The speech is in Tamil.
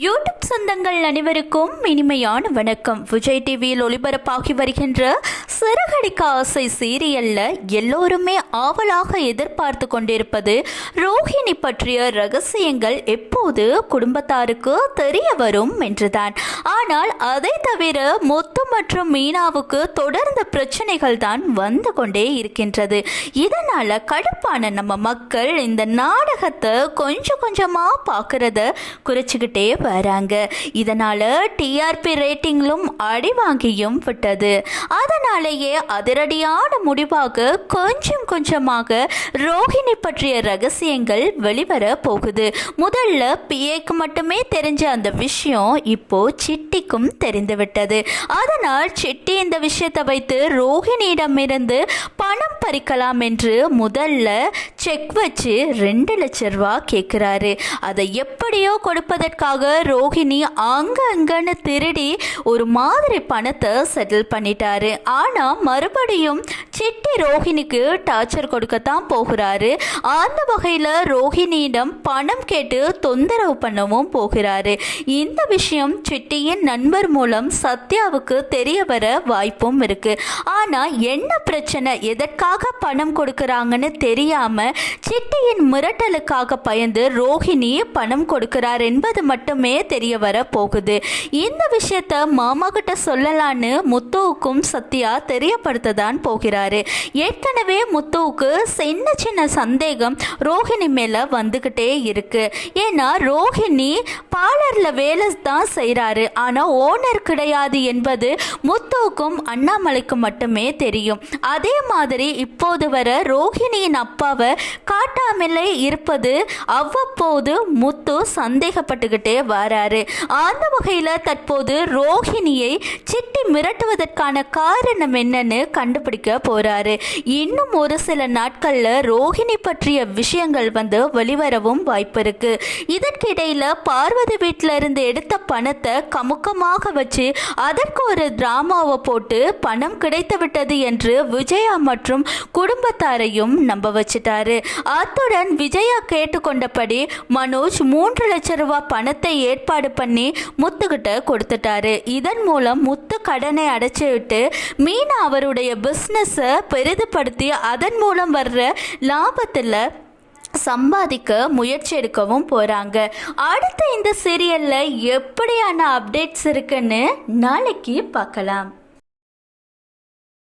யூடியூப் சொந்தங்கள் அனைவருக்கும் இனிமையான வணக்கம். விஜய் டிவியில் ஒளிபரப்பாகி வருகின்ற சிறகடிக்க ஆசை சீரியல்ல எல்லோருமே ஆவலாக எதிர்பார்த்து கொண்டிருப்பது ரோஹிணி பற்றிய ரகசியங்கள் எப்போது குடும்பத்தாருக்கு தெரிய வரும் என்றுதான். ஆனால் அதை தவிர முத்து மற்றும் மீனாவுக்கு தொடர்ந்த பிரச்சனைகள் தான் வந்து கொண்டே இருக்கின்றது. இதனால கடுப்பான நம்ம மக்கள் இந்த நாடகத்தை கொஞ்சம் கொஞ்சமா பார்க்கறத குறைச்சிக்கிட்டே வராங்க. இதனால டிஆர்பி ரேட்டிங்லும் அடி வாங்கியும் விட்டது. அதனாலேயே அதிரடியான முடிவாக கொஞ்சம் கொஞ்சமாக ரோஹிணி பற்றிய ரகசியங்கள் வெளிவர போகுது. முதல்ல பிஏக்கு மட்டுமே தெரிஞ்ச அந்த விஷயம் இப்போ சிட்டிக்கும் தெரிந்துவிட்டது. அதனால் சிட்டி இந்த விஷயத்தை வைத்து ரோஹிணியிடமிருந்து பணம் பறிக்கலாம் என்று முதல்ல செக் வச்சு ரெண்டு லட்ச ரூபா கேட்குறாரு அதை எப்படியோ கொடுப்பதற்காக ரோஹிணி அங்க அங்கன்னு திருடி ஒரு மாதிரி பணத்தை செட்டில் பண்ணிட்டாரு. ஆனால் மறுபடியும் சிட்டி ரோஹிணிக்கு டார்ச்சர் கொடுக்கத்தான் போகிறாரு. அந்த வகையில் ரோஹிணியிடம் பணம் கேட்டு தொந்தரவு பண்ணவும் போகிறாரு. இந்த விஷயம் சிட்டியின் நண்பர் மூலம் சத்யாவுக்கு தெரிய வர வாய்ப்பும் இருக்கு. ஆனால் என்ன பிரச்சனை? எதற்காக பணம் கொடுக்கறாங்கன்னு தெரியாம சிட்டியின் மிரட்டலுக்காக பயந்து ரோஹிணி பணம் கொடுக்கிறார் என்பது மட்டுமே தெரிய வர போகுது. இந்த விஷயத்த மாமா கிட்ட சொல்லலான்னு முத்துவுக்கும் சத்யா தெரியப்படுத்ததான் போகிறார். ஏற்கனவே முத்துவுக்கு சின்ன சின்ன சந்தேகம் ரோஹிணி மேல வந்துகிட்டே இருக்கு. ஏன்னா ரோஹிணி பார்லரில் வேலை தான் செய்கிறாரு ஆனால் ஓனர் கிடையாது என்பது முத்துவுக்கும் அண்ணாமலைக்கும் மட்டுமே தெரியும். அதே மாதிரி இப்போது வர ரோஹிணியின் அப்பாவை காட்டாமலே இருப்பது அவ்வப்போது முத்து சந்தேகப்பட்டுக்கிட்டே வராரு. அந்த வகையில் தற்போது ரோஹிணியை சிட்டி மிரட்டுவதற்கான காரணம் என்னன்னு கண்டுபிடிக்க போறாரு. இன்னும் ஒரு சில நாட்கள்ல ரோஹிணி பற்றிய விஷயங்கள் வந்து வெளிவரவும் வாய்ப்பு இருக்கு. இதற்கிடையில பார்வதி வீட்டில இருந்து எடுத்த பணத்தை கமுக்கமாக வச்சு அதற்கு ஒரு டிராமாவை போட்டு பணம் கிடைத்து விட்டது என்று விஜயா மற்றும் குடும்பத்தாரையும் நம்ப வச்சிட்டாரு. அத்துடன் விஜயா கேட்டுக்கொண்டபடி மனோஜ் மூன்று லட்சம் ரூபாய் பணத்தை ஏற்பாடு பண்ணி முத்துக்கிட்ட கொடுத்துட்டாரு. இதன் மூலம் முத்து கடனை அடைச்சிவிட்டு மீனா அவருடைய பிஸ்னஸை பெரிதுபடுத்தி அதன் மூலம் வர்ற லாபத்தில் சம்பாதிக்க முயற்சி எடுக்கவும் போகிறாங்க அடுத்த இந்த சீரியலில் எப்படியான அப்டேட்ஸ் இருக்குன்னு நாளைக்கு பார்க்கலாம்.